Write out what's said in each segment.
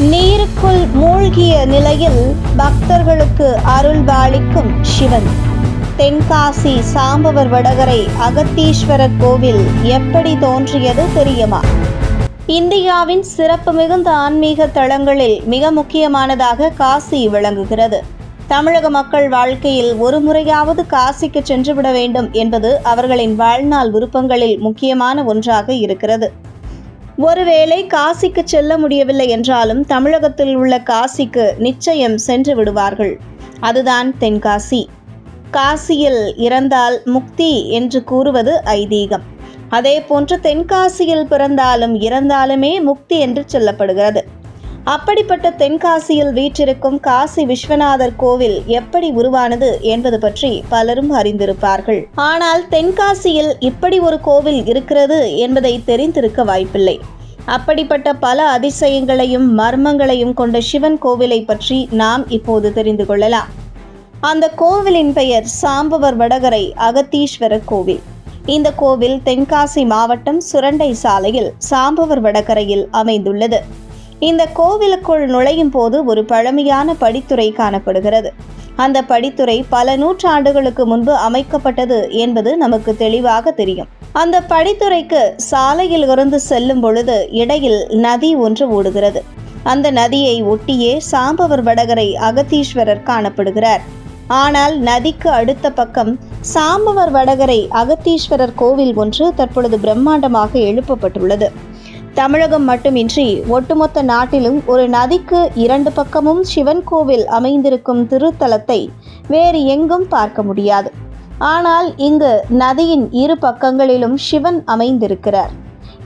நீருக்குள் மூழ்கிய நிலையில் பக்தர்களுக்கு அருள்வாளிக்கும் சிவன். தென்காசி சாம்பவர் வடகரை அகத்தீஸ்வரர் கோவில் எப்படி தோன்றியது தெரியுமா? இந்தியாவின் சிறப்பு மிகுந்த ஆன்மீக தளங்களில் மிக முக்கியமானதாக காசி விளங்குகிறது. தமிழக மக்கள் வாழ்க்கையில் ஒரு முறையாவது காசிக்கு சென்றுவிட வேண்டும் என்பது அவர்களின் வாழ்நாள் விருப்பங்களில் முக்கியமான ஒன்றாக இருக்கிறது. ஒருவேளை காசிக்கு செல்ல முடியவில்லை என்றாலும் தமிழகத்தில் உள்ள காசிக்கு நிச்சயம் சென்று விடுவார்கள். அதுதான் தென்காசி. காசியில் இறந்தால் முக்தி என்று கூறுவது ஐதீகம். அதே போன்று தென்காசியில் பிறந்தாலும் இறந்தாலுமே முக்தி என்று சொல்லப்படுகிறது. அப்படிப்பட்ட தென்காசியில் வீற்றிருக்கும் காசி விஸ்வநாதர் கோவில் எப்படி உருவானது என்பது பற்றி பலரும் அறிந்திருப்பார்கள். ஆனால் தென்காசியில் இப்படி ஒரு கோவில் இருக்கிறது என்பதை தெரிந்திருக்க வாய்ப்பில்லை. அப்படிப்பட்ட பல அதிசயங்களையும் மர்மங்களையும் கொண்ட சிவன் கோவிலை பற்றி நாம் இப்போது தெரிந்து கொள்ளலாம். அந்த கோவிலின் பெயர் சாம்பவர் வடகரை அகத்தீஸ்வரர் கோவில். இந்த கோவில் தென்காசி மாவட்டம் சுரண்டை சாலையில் சாம்பவர் வடகரையில் அமைந்துள்ளது. இந்த கோவிலுக்குள் நுழையும் போது ஒரு பழமையான படித்துறை காணப்படுகிறது. அந்த படித்துறை பல நூற்றாண்டுகளுக்கு முன்பு அமைக்கப்பட்டது என்பது நமக்கு தெளிவாக தெரியும். அந்த படித்துறைக்கு சாலையில் இருந்து செல்லும் பொழுது இடையில் நதி ஒன்று ஓடுகிறது. அந்த நதியை ஒட்டியே சாம்பவர் வடகரை அகத்தீஸ்வரர் காணப்படுகிறார். ஆனால் நதிக்கு அடுத்த பக்கம் சாம்பவர் வடகரை அகத்தீஸ்வரர் கோவில் ஒன்று தற்பொழுது பிரம்மாண்டமாக எழுப்பப்பட்டுள்ளது. தமிழகம் மட்டுமின்றி ஒட்டுமொத்த நாட்டிலும் ஒரு நதிக்கு இரண்டு பக்கமும் சிவன் கோவில் அமைந்திருக்கும் திருத்தலத்தை வேறு எங்கும் பார்க்க முடியாது. ஆனால் இங்கு நதியின் இரு பக்கங்களிலும் சிவன் அமைந்திருக்கிறார்.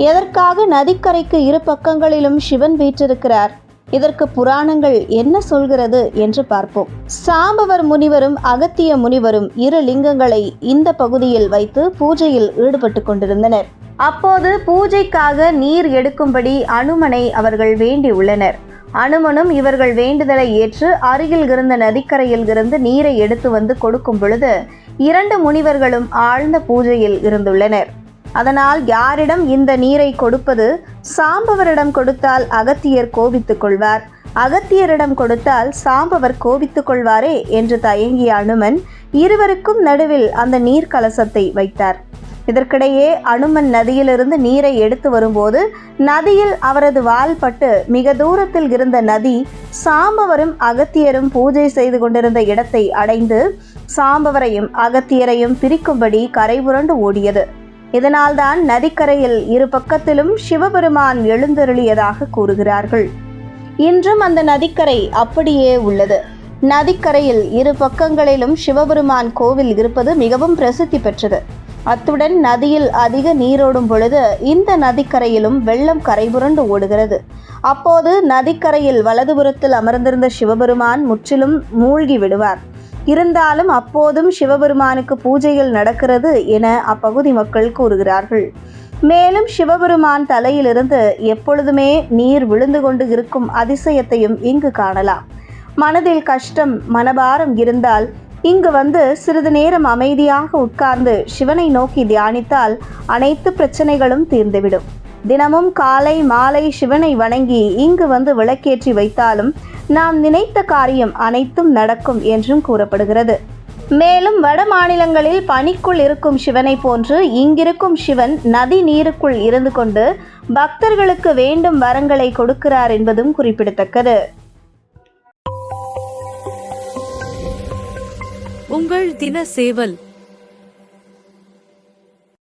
எதற்காக நதிக்கரைக்கு இரு பக்கங்களிலும் சிவன் வீற்றிருக்கிறார்? இதற்கு புராணங்கள் என்ன சொல்கிறது என்று பார்ப்போம். சாம்பவர் முனிவரும் அகத்திய முனிவரும் இரு லிங்கங்களை இந்த பகுதியில் வைத்து பூஜையில் ஈடுபட்டு கொண்டிருந்தனர். அப்போது பூஜைக்காக நீர் எடுக்கும்படி அனுமனை அவர்கள் வேண்டியுள்ளனர் அனுமனும் இவர்கள் வேண்டுதலை ஏற்று அருகில் இருந்த நதிக்கரையில் இருந்து நீரை எடுத்து வந்து கொடுக்கும் பொழுது இரண்டு முனிவர்களும் ஆழ்ந்த பூஜையில் இருந்துள்ளனர். அதனால் யாரிடம் இந்த நீரை கொடுப்பது சாம்பவரிடம் கொடுத்தால் அகத்தியர் கோபித்துக் கொள்வார். அகத்தியரிடம் கொடுத்தால் சாம்பவர் கோபித்துக் கொள்வாரே என்று தயங்கிய அனுமன் இருவருக்கும் நடுவில் அந்த நீர் கலசத்தை வைத்தார். இதற்கிடையே அனுமன் நதியிலிருந்து நீரை எடுத்து வரும்போது நதியில் அவரது வால் பட்டு மிக தூரத்தில் இருந்த நதி சாம்பவரும் அகத்தியரும் பூஜை செய்து கொண்டிருந்த இடத்தை அடைந்து சாம்பவரையும் அகத்தியரையும் பிரிக்கும்படி கரை புரண்டு ஓடியது. இதனால்தான் நதிக்கரையில் இரு பக்கத்திலும் சிவபெருமான் எழுந்தருளியதாக கூறுகிறார்கள். இன்றும் அந்த நதிக்கரை அப்படியே உள்ளது. நதிக்கரையில் இரு பக்கங்களிலும் சிவபெருமான் கோவில் இருப்பது மிகவும் பிரசித்தி பெற்றது. அத்துடன் நதியில் அதிக நீரோடும் பொழுது இந்த நதிக்கரையிலும் வெள்ளம் கரைபுரண்டு ஓடுகிறது. அப்போது நதிக்கரையில் வலதுபுறத்தில் அமர்ந்திருந்த சிவபெருமான் முற்றிலும் மூழ்கி விடுவார். இருந்தாலும் அப்போதும் சிவபெருமானுக்கு பூஜைகள் நடக்கிறது என அப்பகுதி மக்கள் கூறுகிறார்கள். மேலும் சிவபெருமான் தலையிலிருந்து எப்பொழுதுமே நீர் விழுந்து கொண்டு இருக்கும் அதிசயத்தையும் இங்கு காணலாம். மனதில் கஷ்டம் மனபாரம் இருந்தால் இங்கு வந்து சிறிது நேரம் அமைதியாக உட்கார்ந்து சிவனை நோக்கி தியானித்தால் அனைத்து பிரச்சனைகளும் தீர்ந்துவிடும். தினமும் காலை மாலை சிவனை வணங்கி இங்கு வந்து விளக்கேற்றி வைத்தாலும் நாம் நினைத்த காரியம் அனைத்தும் நடக்கும் என்றும் கூறப்படுகிறது. மேலும் வட மாநிலங்களில் பனிக்குள் இருக்கும் சிவனை போன்று இங்கிருக்கும் சிவன் நதி நீருக்குள் இருந்து கொண்டு பக்தர்களுக்கு வேண்டும் வரங்களை கொடுக்கிறார் என்பதும் குறிப்பிடத்தக்கது. உங்கள் தின சேவல்